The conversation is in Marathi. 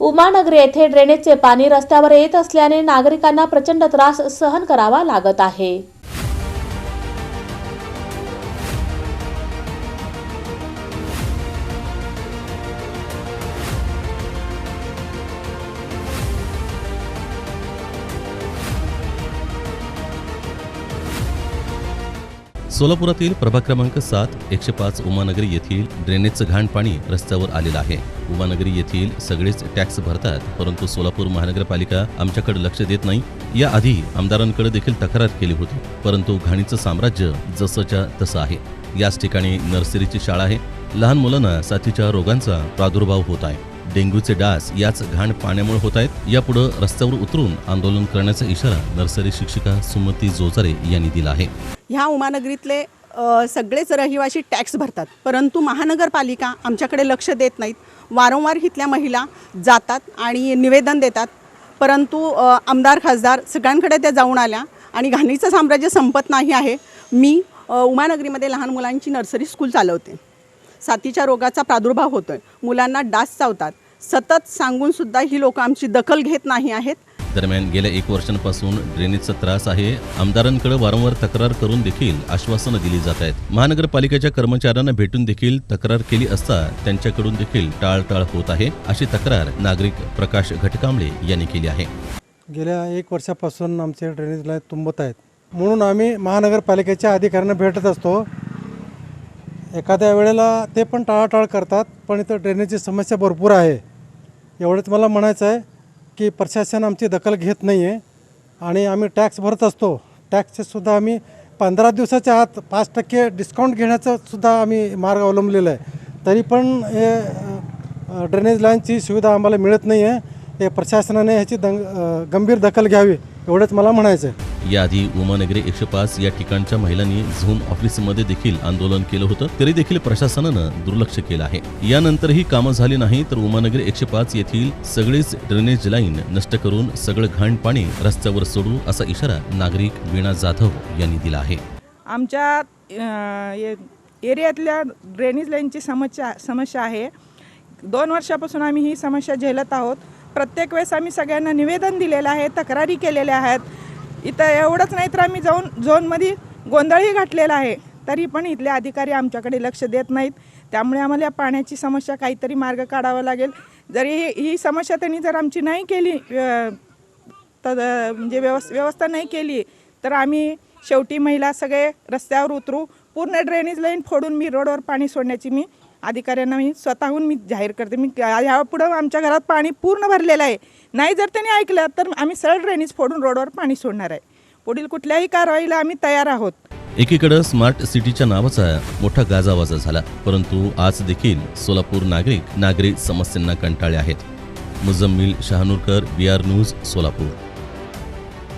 उमानगर येथे ड्रेनेजचे पाणी रस्त्यावर येत असल्याने नागरिकांना प्रचंड त्रास सहन करावा लागत आहे. सोलापुरातील प्रभाग क्रमांक सात एकशे पाच उमानगरी येथील ड्रेनेजचं घाण पाणी रस्त्यावर आलेलं आहे. उमानगरी येथील सगळेच टॅक्स भरतात परंतु सोलापूर महानगरपालिका आमच्याकडे लक्ष देत नाही. याआधी आमदारांकडे देखील तक्रार केली होती परंतु घाणीचं साम्राज्य जसंच्या तसं आहे. याच ठिकाणी नर्सरीची शाळा आहे. लहान मुलांना साथीच्या रोगांचा प्रादुर्भाव होत आहे. डेंग्यूचे डास याच घाण पाण्यामुळे होत आहेत. यापुढे रस्त्यावर उतरून आंदोलन करण्याचा इशारा नर्सरी शिक्षिका सुमती जोजारे यांनी दिला आहे. ह्या उमानगरीतले सगळेच रहिवासी टॅक्स भरतात. परंतु महानगरपालिका आमच्याकडे लक्ष देत नाहीत. वारंवार इथल्या महिला जातात आणि निवेदन देतात. परंतु आमदार खासदार सगळ्यांकडे त्या जाऊन आल्या आणि घाणीचं साम्राज्य संपत नाही आहे. मी उमानगरीमध्ये लहान मुलांची नर्सरी स्कूल चालवते. साथीच्या रोगाचा प्रादुर्भाव होतो आहे मुलांना डास चावतात. सतत सांगूनसुद्धा ही लोकं आमची दखल घेत नाही आहेत. दरम्यान गेल्या एक वर्षांपासून ड्रेनेजचा त्रास आहे. आमदारांकडे वारंवार तक्रार करून देखील आश्वासनं दिली जात आहेत. महानगरपालिकेच्या कर्मचाऱ्यांना भेटून देखील तक्रार केली असता त्यांच्याकडून देखील टाळटाळ होत आहे अशी तक्रार नागरिक प्रकाश घटकांबळे यांनी केली आहे. गेल्या एक वर्षापासून आमचे ड्रेनेज लाईन तुंबत आहेत. म्हणून आम्ही महानगरपालिकेच्या अधिकाऱ्यांना भेटत असतो. एखाद्या वेळेला ते पण टाळाटाळ करतात पण इथं ड्रेनेजची समस्या भरपूर आहे. एवढंच मला म्हणायचं आहे की प्रशासन आमची दखल घेत नाही आहे आणि आम्ही टॅक्स भरत असतो. टॅक्सचेसुद्धा आम्ही पंधरा दिवसाच्या आत पाच टक्के डिस्काउंट घेण्याचं सुद्धा आम्ही मार्ग अवलंबलेला आहे. तरी पण हे ड्रेनेज लाईनची सुविधा आम्हाला मिळत नाही आहे हे प्रशासनाने ह्याची दंग गंभीर दखल घ्यावी एवढंच मला म्हणायचं आहे. याआधी उमानगरी एकशे पाच या ठिकाणच्या महिलांनी झोन ऑफिसमध्ये देखील आंदोलन केलं होतं तरी देखील प्रशासनानं दुर्लक्ष केलं आहे. यानंतरही कामं झाली नाही तर उमानगरी एकशे पाच येथील सगळीच ड्रेनेज लाईन नष्ट करून सगळं घाण पाणी रस्त्यावर सोडू असा इशारा नागरिक वीणा जाधव यांनी दिला आहे. आमच्या ए- एरियातल्या ड्रेनेज लाईनची समस्या समस्या आहे. दोन वर्षापासून आम्ही ही समस्या झेलत आहोत. प्रत्येक वेळेस आम्ही सगळ्यांना निवेदन दिलेलं आहे तक्रारी केलेल्या आहेत. इथं एवढंच नाही तर आम्ही जाऊन झोनमध्ये गोंधळही घातलेला आहे. तरी पण इथले अधिकारी आमच्याकडे लक्ष देत नाहीत. त्यामुळे आम्हाला या पाण्याची समस्या काहीतरी मार्ग काढावा लागेल. जरी ही ही समस्या त्यांनी जर आमची नाही केली तर म्हणजे व्यवस् व्यवस्था नाही केली तर आम्ही शेवटी महिला सगळे रस्त्यावर उतरू. पूर्ण ड्रेनेज लाईन फोडून मी रोडवर पाणी सोडण्याची मी अधिकाऱ्यांना मी स्वतःहून मी जाहीर करते. मी ह्यापुढं आमच्या घरात पाणी पूर्ण भरलेलं आहे. नाही जर त्यांनी ऐकलं तर आम्ही सरळ ड्रेनेज फोडून रोडवर पाणी सोडणार आहे. पुढील कुठल्याही कारवाईला आम्ही तयार आहोत. एकीकडे स्मार्ट सिटीच्या नावाचा मोठा गाजावाजा झाला परंतु आज देखील सोलापूर नागरिक नागरी समस्यांना कंटाळले आहेत. Muzammil Shahanurkar B R news Solapur.